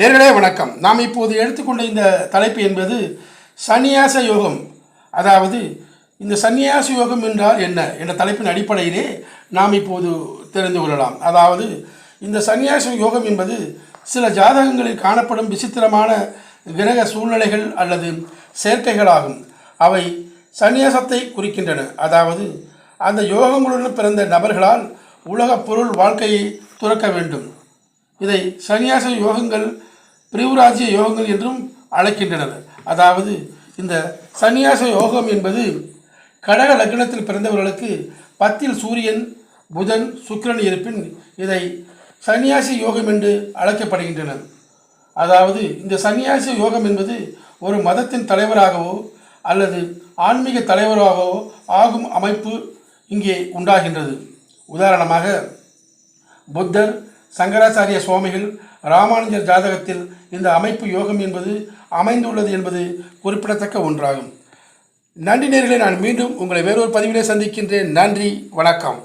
நேர்களே வணக்கம். நாம் இப்போது எடுத்துக்கொண்ட இந்த தலைப்பு என்பது சந்நியாச யோகம். அதாவது இந்த சந்நியாச யோகம் என்றால் என்ன என்ற தலைப்பின் அடிப்படையிலே நாம் இப்போது தெரிந்து கொள்ளலாம். அதாவது இந்த சந்நியாச யோகம் என்பது சில ஜாதகங்களில் காணப்படும் விசித்திரமான கிரக சூழ்நிலைகள் அல்லது சேர்க்கைகளாகும் அவை சந்நியாசத்தை குறிக்கின்றன. அதாவது அந்த யோகங்களுடன் பிறந்த நபர்களால் உலக பொருள் வாழ்க்கையை துறக்க வேண்டும். இதை சன்னியாச யோகங்கள் பிரிவுராஜ்ய யோகங்கள் என்றும் அழைக்கின்றனர். அதாவது இந்த சன்னியாச யோகம் என்பது கடக லக்னத்தில் பிறந்தவர்களுக்கு பத்தில் சூரியன் புதன் சுக்கிரன் இருப்பின் இதை சன்னியாசி யோகம் என்று அழைக்கப்படுகின்றனர். அதாவது இந்த சன்னியாசி யோகம் என்பது ஒரு மதத்தின் தலைவராகவோ அல்லது ஆன்மீக தலைவராகவோ ஆகும் அமைப்பு இங்கே உண்டாகின்றது. உதாரணமாக புத்தர் சங்கராச்சாரிய சுவாமிகள் ராமானுஜர் ஜாதகத்தில் இந்த அமைப்பு யோகம் என்பது அமைந்துள்ளது என்பது குறிப்பிடத்தக்க ஒன்றாகும். நன்றி நேர்களை நான் மீண்டும் உங்களை வேறொரு பதிவிலே சந்திக்கின்றேன். நன்றி வணக்கம்.